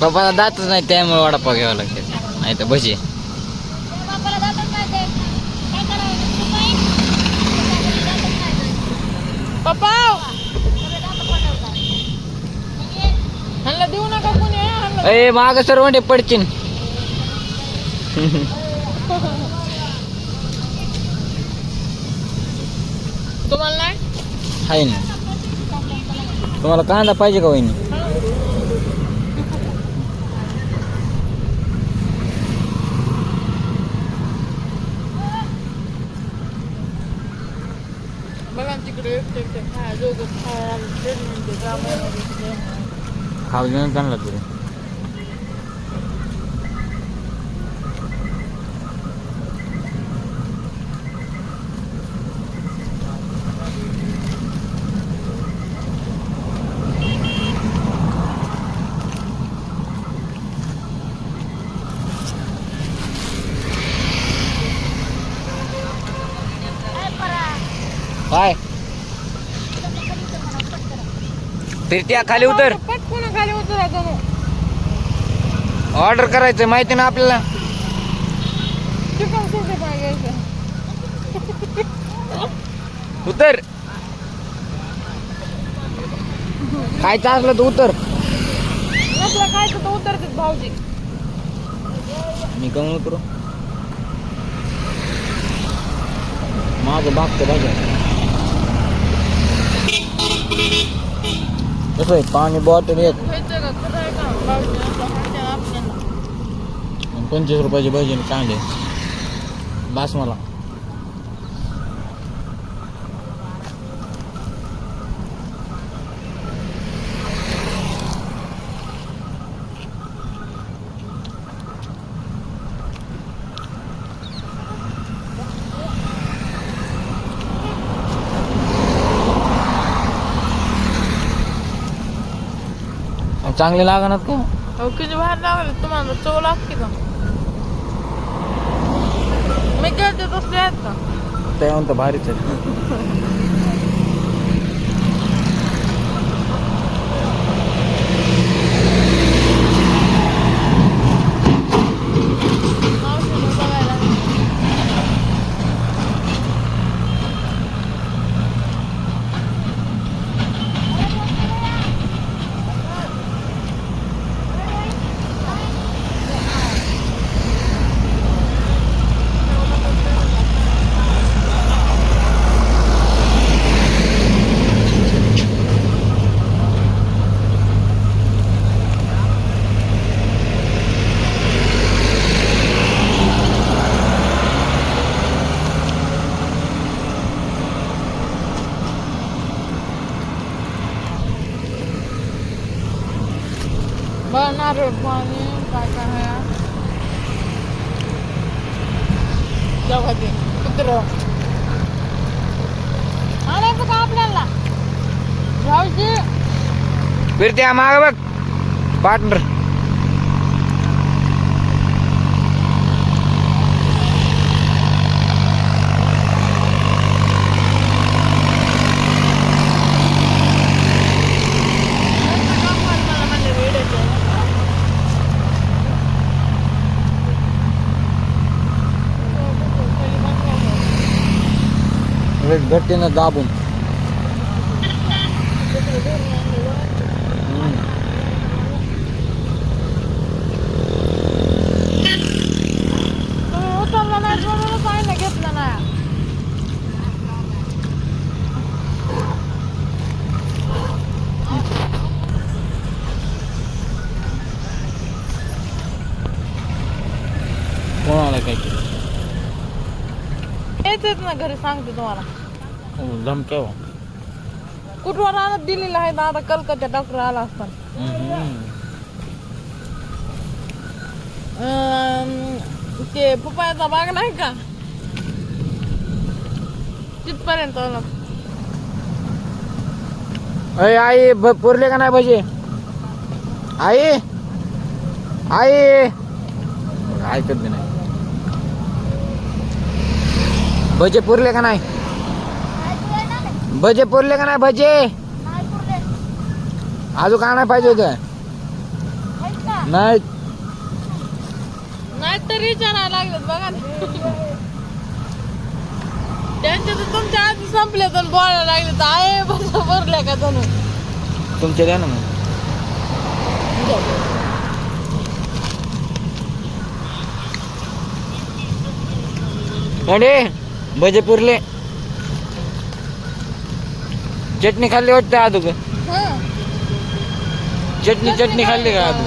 पप्पाला दातच नाही त्यामुळे वडापाव घ्यावा लागते. नाही तर भजी. पप्पा! ह्यांना देऊ नका कोणी ह्यांना अय माग सर्व पडचिन. तुम्हाला नाही? आहे ना. तुम्हाला कांदा पाहिजे का वहिनी? How are you going to do it? फिरत्या खाली उतर. पटकून खाली मग ऑर्डर करायचं माहिती ना आपल्याला? चिकन सुटे उतर. खायचं असलं तर उतर. नसलं खायचं तर उतरतात भाऊजी. मी कमी उतरू माझं भागतं भाज्या कसं आहे पाणी बॉटल एक पंचवीस रुपयाची भजी आणि कांदे बास मला चांगले लागणार का? अहो किती बाहेर लागले तुम्हाला चव लागते का? मी गेलते तसले आहेत का? ते म्हणतं भारीच आहे. बघा नारळ पाणी काय काय आहे जेव्हा ते कुत्र. आणायचं का आपल्याला? भाऊजी फिरत्या माग बघ. पार्टनर घेतलं नाही. कोणाला काय केलं? ना घरी सांगते तुम्हाला. धमक्या हो. कुठवर आणत दिलेलं आहे ना आता कलकत्ता डॉक्टर आला असताना ते पपयाचा बाग नाही का? तिथपर्यंत आला. अय आई पुरले का नाही भजे? आई आई. ऐकत नाही. भजे पुरले का नाही? भजे पुरले का नाही भजे? अजून का नाही पाहिजे होतं? नाही. नाही तर विचारायला लागलेत बघा ना. त्यांचे तर तुमच्या आधी संपले तर बोलायला लागले तर आहे बस भरल्या का जणू? तुमच्या द्या ना मग. अरे भजे पुरले. चटणी खाल्ली वाटतं आदू हं. चटणी चटणी खाल्ली का आदू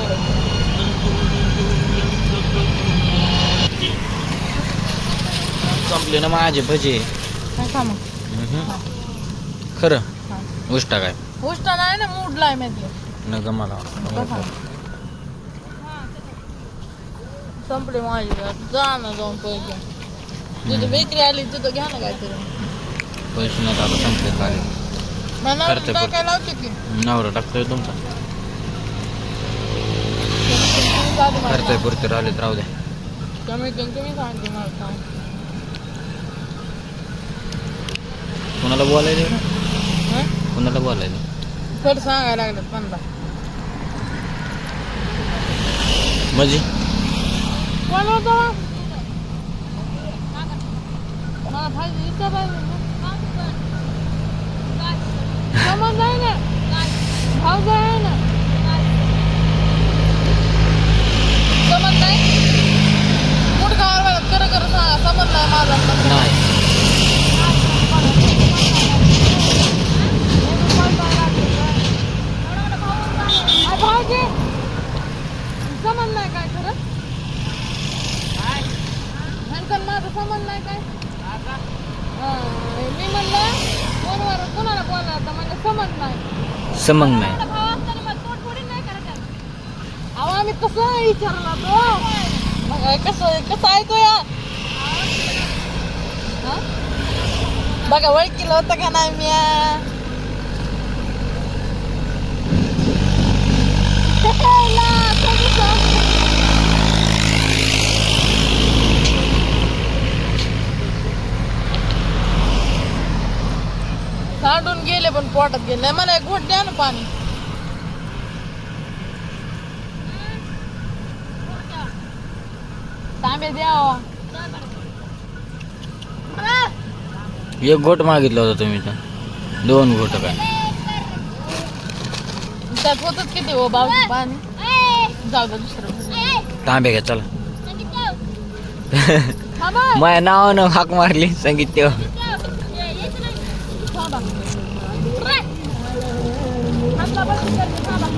संपले ना माझे भजे. काय का. खरं? उष्टा काय? उष्टा नाही ना मूडलाय माहिती नग मला. संपले माझी. जा ना जाऊन पैसे. तिथं बेकरी आली तिथं घ्या ना काहीतरी. पैसे आता संपले काय मला करते बघ. काय लावते की नवरा टाकतोय तुमचा करतोय पुरते राहिलेत राहू द्या कमी कमी तुम्ही सांगते मला सांग कुणाला बोलायला ना हं? कुणाला बोलायला थोडं सांगायला लागलं पंधरा म्हणजे कोण होतं मग? मला पाहिजे इथं पाहिजे ना. समज आहे ना भाऊ आहे ना समज नाही मुडकावर बघा खरं? खरं सांगा समज नाही माझा नाही आ, भाऊजी समज नाही काय? खरं ह्यांचं माझं समज नाही काय मी म्हणलं फोनवर कोणाला बोलणार तर म्हणजे समज नाही. समंग नाही. अहो आम्ही कसं विचारला तो कसं कसं ऐकूया? हा? बघा ओळखीलं होतं का नाही मी पोटात गेले. नाही मला एक घोट द्या ना पाणी. तांबे द्या एक घोट मागितलं होतं तुम्ही तर. दोन घोट काय? त्यात होतच किती हो बाबा पाणी? जाऊ दुसरं. तांबे घ्या चला. माझ्या नावानं हाक मारली संगीत थांबा. 爸爸，你先别怕。